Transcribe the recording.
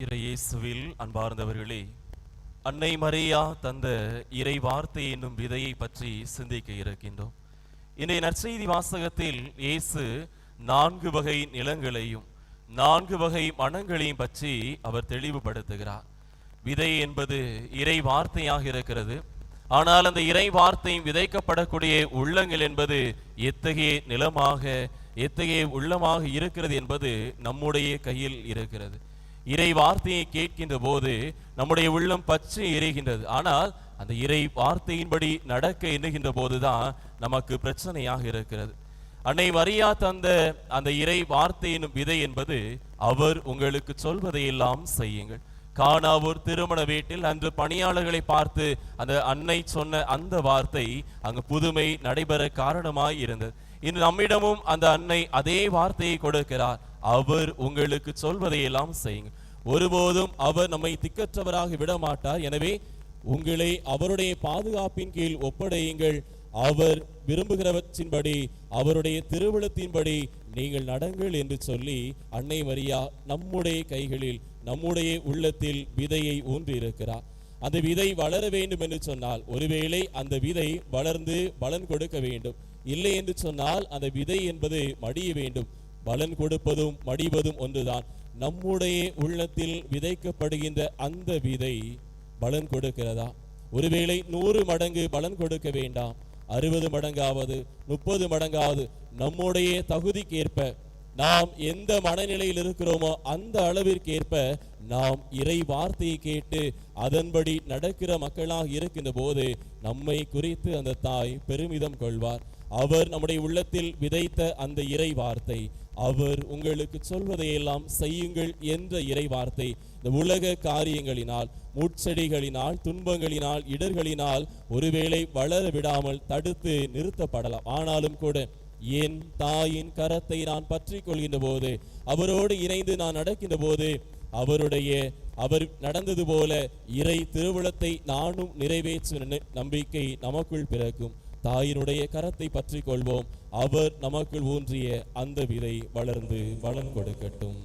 இயேசுவில் அன்பார்ந்தவர்களே அன்னை மரியா தந்த இறை வார்த்தை என்னும் விதையை பற்றி சிந்திக்க இருக்கின்றோம். இன்றைய நற்செய்தி வாசகத்தில் இயேசு நான்கு வகை நிலங்களையும் நான்கு வகை மனங்களையும் பற்றி அவர் தெளிவுபடுத்துகிறார். விதை என்பது இறை வார்த்தையாக இருக்கிறது. ஆனால் அந்த இறை வார்த்தையும் விதைக்கப்படக்கூடிய உள்ளங்கள் என்பது எத்தகைய நிலமாக எத்தகைய உள்ளமாக இருக்கிறது என்பது நம்முடைய கையில் இருக்கிறது. இறை வார்த்தையை கேட்கின்ற போது நம்முடைய உள்ளம் பச்சை எரிகின்றது ஆனால் அந்த இறை வார்த்தையின்படி நடக்க எண்ணுகின்ற போதுதான் நமக்கு பிரச்சனையாக இருக்கிறது. அன்னை மரியா தந்த அந்த இறை வார்த்தையின் விதை என்பது அவர் உங்களுக்கு சொல்வதையெல்லாம் செய்யுங்கள். காணாவூர் திருமண வீட்டில் அன்று பணியாளர்களை பார்த்து அந்த அன்னை சொன்ன அந்த வார்த்தை அங்கு புதுமை நடைபெற காரணமாய் இருந்தது. இன்று நம்மிடமும் அந்த அன்னை அதே வார்த்தையை கொடுக்கிறார். அவர் உங்களுக்கு சொல்வதையெல்லாம் செய்யுங்கள். ஒருபோதும் அவர் நம்மை திக்கற்றவராக விட மாட்டார் எனவே உங்களை அவருடைய பாதுகாப்பின் கீழ் ஒப்படையுங்கள். அவர் விரும்புகிறவற்றின்படி அவருடைய திருவிழத்தின்படி நீங்கள் நடங்கள் என்று சொல்லி அன்னை மரியா நம்முடைய கைகளில் நம்முடைய உள்ளத்தில் விதையை ஊன்றியிருக்கிறார் அந்த விதை வளர வேண்டும் என்று சொன்னால் ஒருவேளை அந்த விதை வளர்ந்து பலன் கொடுக்க வேண்டும். இல்லை என்று சொன்னால் அந்த விதை என்பது மடிய வேண்டும். பலன் கொடுப்பதும் மடிவதும் ஒன்றுதான். நம்முடைய உள்ளத்தில் விதைக்கப்படுகின்ற அந்த விதை பலன் கொடுக்கிறதா? ஒருவேளை நூறு மடங்கு பலன் கொடுக்க வேண்டாம். அறுபது மடங்காவது முப்பது மடங்காவது நம்முடைய தகுதிக்கேற்ப நாம் எந்த மனநிலையில் இருக்கிறோமோ அந்த அளவிற்கேற்ப நாம் இறை வார்த்தையை கேட்டு அதன்படி நடக்கிற மக்களாக இருக்கின்ற போது நம்மை குறித்து அந்த தாய் பெருமிதம் கொள்வார். அவர் நம்முடைய உள்ளத்தில் விதைத்த அந்த இறை வார்த்தை அவர் உங்களுக்கு சொல்வதையெல்லாம் செய்யுங்கள் என்ற இறை வார்த்தை. இந்த உலக காரியங்களினால் முட்செடிகளினால் துன்பங்களினால் இடர்களினால் ஒருவேளை வளர விடாமல் தடுத்து நிறுத்தப்படலாம். ஆனாலும் கூட என் தாயின் கரத்தை நான் பற்றி கொள்கின்ற போது அவரோடு இணைந்து நான் நடக்கின்ற போது அவருடைய அவர் நடந்தது போல இறை திருவிழத்தை நானும் நிறைவேற்றும் நம்பிக்கை நமக்குள் பிறக்கும். தாயினுடைய கரத்தை பற்றி கொள்வோம். அவர் நமக்குள் ஊன்றிய அந்த விதை வளர்ந்து வளம் கொடுக்கட்டும்.